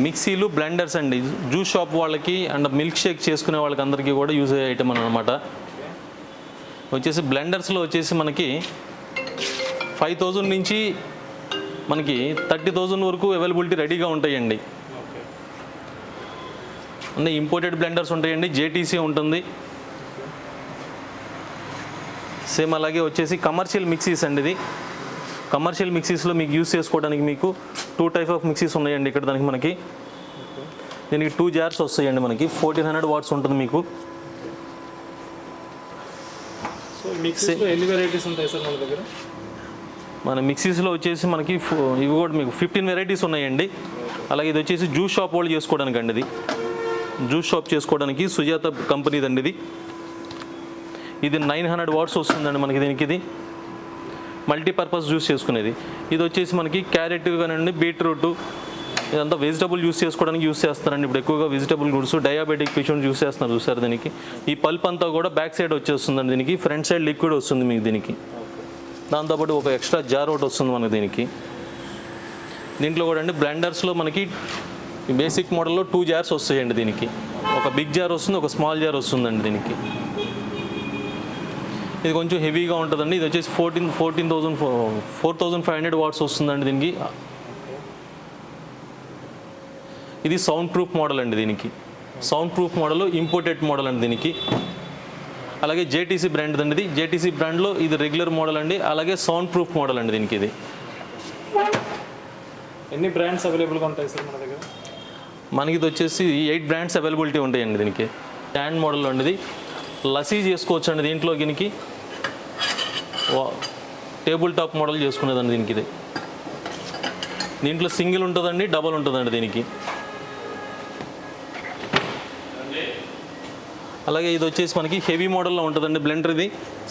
మిక్సీలు బ్లెండర్స్ అండి. Juice shop వాళ్ళకి అండ్ మిల్క్ షేక్ చేసుకునే వాళ్ళకి అందరికీ కూడా యూజ్ అయ్యే ఐటమ్ అనమాట వచ్చేసి బ్లెండర్స్లో వచ్చేసి మనకి ఫైవ్ థౌజండ్ నుంచి మనకి థర్టీ థౌజండ్ వరకు అవైలబిలిటీ రెడీగా ఉంటాయండి. అంటే ఇంపోర్టెడ్ బ్లెండర్స్ ఉంటాయండి. జేటీసీ ఉంటుంది. సేమ్ అలాగే వచ్చేసి కమర్షియల్ మిక్సీస్ అండి ఇది. కమర్షియల్ మిక్సీస్లో మీకు యూస్ చేసుకోవడానికి మీకు టూ టైప్ ఆఫ్ మిక్సీస్ ఉన్నాయండి ఇక్కడ దానికి మనకి. దీనికి టూ జార్స్ వస్తాయండి మనకి. ఫోర్టీన్ హండ్రెడ్ వాట్స్ ఉంటుంది మీకు. ఎన్ని వెరైటీస్ ఉంటాయి సార్ మన దగ్గర? మన మిక్సీస్లో వచ్చేసి మనకి ఇవి కూడా మీకు ఫిఫ్టీన్ వెరైటీస్ ఉన్నాయండి. అలాగే ఇది వచ్చేసి జ్యూస్ షాప్ వాళ్ళు చేసుకోవడానికి అండి ఇది. జ్యూస్ షాప్ చేసుకోవడానికి సుజాత కంపెనీది అండి ఇది. ఇది నైన్ హండ్రెడ్ వాట్స్ వస్తుందండి మనకి దీనికి ఇది. మల్టీపర్పస్ జ్యూస్ చేసుకునేది. ఇది వచ్చేసి మనకి క్యారెట్ కానివ్వండి బీట్రూట్ ఇదంతా వెజిటబుల్ యూస్ చేసుకోవడానికి యూస్ చేస్తారండి. ఇప్పుడు ఎక్కువగా vegetable goods diabetic patients use చేస్తున్నారు చూసారు దీనికి? ఈ పల్ప్ అంతా కూడా బ్యాక్ సైడ్ వచ్చేస్తుందండి దీనికి. ఫ్రంట్ సైడ్ లిక్విడ్ వస్తుంది మీకు దీనికి. దాంతోపాటు ఒక ఎక్స్ట్రా జార్ ఒకటి వస్తుంది మనకి దీనికి. దీంట్లో కూడా అండి బ్లెండర్స్లో మనకి బేసిక్ మోడల్లో టూ జార్స్ వస్తాయండి దీనికి. ఒక బిగ్ జార్ వస్తుంది ఒక స్మాల్ జార్ వస్తుందండి దీనికి. ఇది కొంచెం హెవీగా ఉంటుందండి. ఇది వచ్చేసి fourteen fourteen thousand four thousand five hundred watts వస్తుందండి దీనికి. ఇది సౌండ్ ప్రూఫ్ మోడల్ అండి దీనికి. Soundproof model imported model అండి దీనికి. అలాగే జేటీసీ బ్రాండ్ అండి ఇది. జేటీసీ బ్రాండ్లో ఇది రెగ్యులర్ మోడల్ అండి. అలాగే సౌండ్ ప్రూఫ్ మోడల్ అండి దీనికి ఇది. ఎన్ని బ్రాండ్స్ అవైలబుల్గా ఉంటాయి సార్ మన దగ్గర? మనకి ఇది వచ్చేసి ఎయిట్ బ్రాండ్స్ అవైలబిలిటీ ఉంటాయండి దీనికి. స్టాండ్ మోడల్ అండి ఇది. లసీ చేసుకోవచ్చు అండి దీంట్లో దీనికి. టేబుల్ టాప్ మోడల్ చేసుకునేదండి దీనికి ఇది. దీంట్లో సింగిల్ ఉంటుందండి డబల్ ఉంటుందండి దీనికి. అలాగే ఇది వచ్చేసి మనకి హెవీ మోడల్లో ఉంటుందండి బ్లెండర్ ఇది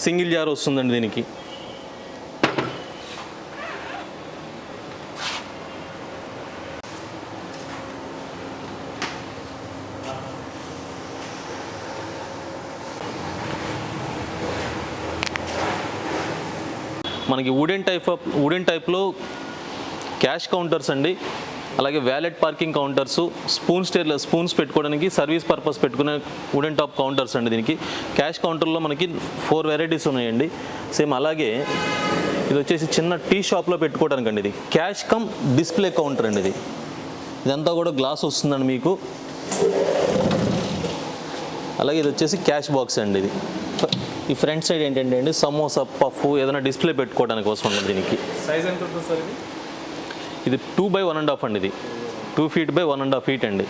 సింగిల్ జార్ వస్తుందండి దీనికి. మనకి వుడెన్ టైప్ ఆఫ్ వుడెన్ టైప్లో క్యాష్ కౌంటర్స్ అండి. అలాగే వ్యాలెట్ పార్కింగ్ కౌంటర్స్ స్పూన్ స్టేర్ల స్పూన్స్ పెట్టుకోవడానికి సర్వీస్ పర్పస్ పెట్టుకునే వుడెన్ టాప్ కౌంటర్స్ అండి దీనికి. క్యాష్ కౌంటర్లో మనకి ఫోర్ వెరైటీస్ ఉన్నాయండి. సేమ్ అలాగే ఇది వచ్చేసి చిన్న టీ షాప్లో పెట్టుకోవడానికి అండి ఇది. క్యాష్ కమ్ డిస్ప్లే కౌంటర్ అండి ఇది. ఇదంతా కూడా గ్లాస్ వస్తుందండి మీకు. అలాగే ఇది వచ్చేసి క్యాష్ బాక్స్ అండి ఇది. ఈ ఫ్రంట్ సైడ్ ఏంటంటే అండి సమోసా పఫ్ ఏదైనా డిస్ప్లే పెట్టుకోవడానికి కోసం ఉంది దీనికి. సైజ్ ఎంత ఉంటుంది సార్ ఇది? ఇది two by one and half అండి ఇది. Two feet by one and half feet అండి.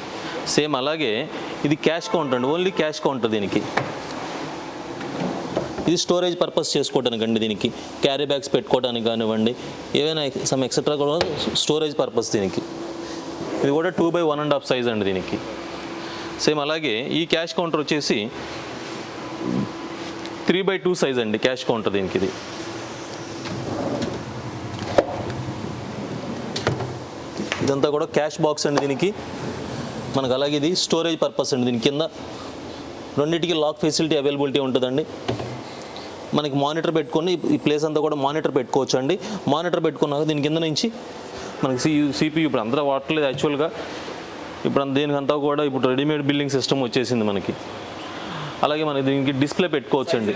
సేమ్ అలాగే ఇది క్యాష్ కౌంటర్ అండి ఓన్లీ క్యాష్ కౌంటర్ దీనికి. ఇది స్టోరేజ్ పర్పస్ చేసుకోవడానికి అండి దీనికి. క్యారీ బ్యాగ్స్ పెట్టుకోవడానికి కానివ్వండి ఏవైనా సమ్ ఎక్సెట్రా కూడా స్టోరేజ్ పర్పస్ దీనికి. ఇది కూడా two by one and half size అండి దీనికి. సేమ్ అలాగే ఈ క్యాష్ కౌంటర్ వచ్చేసి త్రీ బై టూ సైజ్ అండి క్యాష్ కౌంటర్ దీనికి ఇది ఇదంతా కూడా క్యాష్ బాక్స్ అండి దీనికి. మనకు అలాగే ఇది స్టోరేజ్ పర్పస్ అండి దీని కింద. రెండింటికి లాక్ ఫెసిలిటీ అవైలబిలిటీ ఉంటుందండి. మనకి మానిటర్ పెట్టుకొని ఈ ప్లేస్ అంతా కూడా మానిటర్ పెట్టుకోవచ్చు అండి మానిటర్ పెట్టుకున్నాక దీని కింద నుంచి మనకి సి సిపియూ ఇప్పుడు అందరూ వాడట్లేదు యాక్చువల్గా. ఇప్పుడు దీనికంతా కూడా ఇప్పుడు రెడీమేడ్ బిల్డింగ్ సిస్టమ్ వచ్చేసింది మనకి. అలాగే మనకి దీనికి డిస్ప్లే పెట్టుకోవచ్చు అండి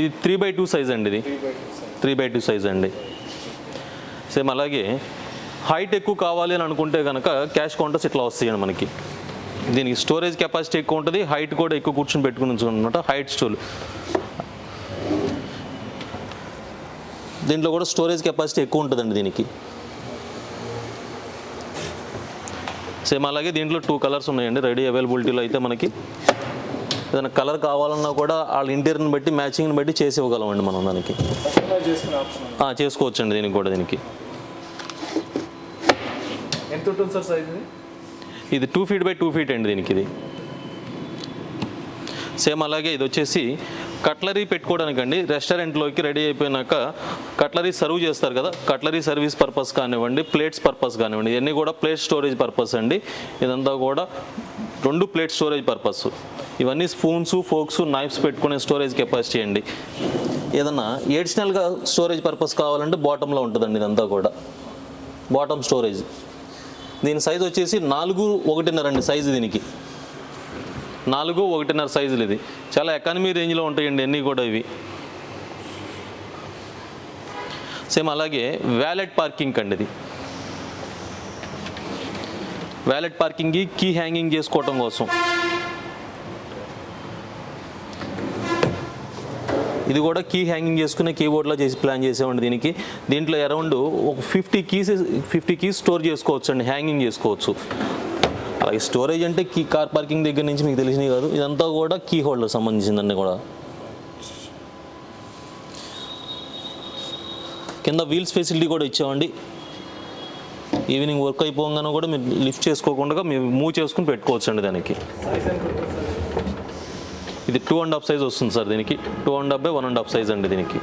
ఇది త్రీ బై టూ సైజ్ అండి ఇది. త్రీ బై టూ సైజ్ అండి. సేమ్ అలాగే హైట్ ఎక్కువ కావాలి అని అనుకుంటే కనుక క్యాష్ కౌంటర్స్ ఇట్లా వస్తాయండి మనకి. దీనికి స్టోరేజ్ కెపాసిటీ ఎక్కువ ఉంటుంది హైట్ కూడా ఎక్కువ కూర్చొని పెట్టుకుని అనమాట హైట్ స్టూల్ దీంట్లో కూడా స్టోరేజ్ కెపాసిటీ ఎక్కువ ఉంటుందండి దీనికి. సేమ్ అలాగే దీంట్లో టూ కలర్స్ ఉన్నాయండి రెడీ అవైలబిలిటీలో అయితే మనకి. ఏదైనా కలర్ కావాలన్నా కూడా వాళ్ళ ఇంటీరియర్ని బట్టి మ్యాచింగ్ని బట్టి చేసి ఇవ్వగలమండి మనం దానికి. చేసుకోవచ్చండి దీనికి కూడా దీనికి. ఎంత ఉంటుంది సార్ సైజ్ ఇది? ఇది two feet by two feet అండి దీనికి ఇది. సేమ్ అలాగే ఇది వచ్చేసి కట్లరీ పెట్టుకోవడానికి అండి రెస్టారెంట్లోకి రెడీ అయిపోయినాక కట్లరీ సర్వ్ చేస్తారు కదా కట్లరీ సర్వీస్ పర్పస్ కానివ్వండి ప్లేట్స్ పర్పస్ కానివ్వండి ఇవన్నీ కూడా ప్లేట్ స్టోరేజ్ పర్పస్ అండి. ఇదంతా కూడా రెండు ప్లేట్ స్టోరేజ్ పర్పస్. ఇవన్నీ స్పూన్స్ ఫోక్స్ నైఫ్స్ పెట్టుకునే స్టోరేజ్ కెపాసిటీ అండి. ఏదన్నా ఎడిషనల్గా స్టోరేజ్ పర్పస్ కావాలంటే బాటంలో ఉంటుందండి ఇదంతా కూడా. Bottom storage. దీని సైజ్ వచ్చేసి నాలుగు ఒకటిన్నర అండి సైజు దీనికి. నాలుగు ఒకటిన్నర సైజులు ఇది. చాలా ఎకానమీ రేంజ్లో ఉంటాయండి అన్నీ కూడా ఇవి. సేమ్ అలాగే వ్యాలెట్ పార్కింగ్ అండి ఇది. వ్యాలెట్ పార్కింగ్కి కీ హ్యాంగింగ్ చేసుకోవటం కోసం. ఇది కూడా కీ హ్యాంగింగ్ చేసుకునే కీబోర్డ్లో చేసి ప్లాన్ చేసామండి దీనికి. దీంట్లో అరౌండ్ ఒక fifty keys fifty keys store చేసుకోవచ్చు అండి హ్యాంగింగ్ చేసుకోవచ్చు. అలాగే స్టోరేజ్ అంటే కీ కార్ పార్కింగ్ దగ్గర నుంచి మీకు తెలిసినవి కాదు ఇదంతా కూడా కీ హోల్డర్ సంబంధించిందండి కూడా. కింద వీల్స్ ఫెసిలిటీ కూడా ఇచ్చామండి ఈవినింగ్ వర్క్ అయిపోగానే కూడా మీరు లిఫ్ట్ చేసుకోకుండా మీరు మూవ్ చేసుకుని పెట్టుకోవచ్చు అండి దానికి. ఇది టూ అండ్ హాఫ్ సైజ్ వస్తుంది సార్ దీనికి. Two and half by one and half size అండి దీనికి.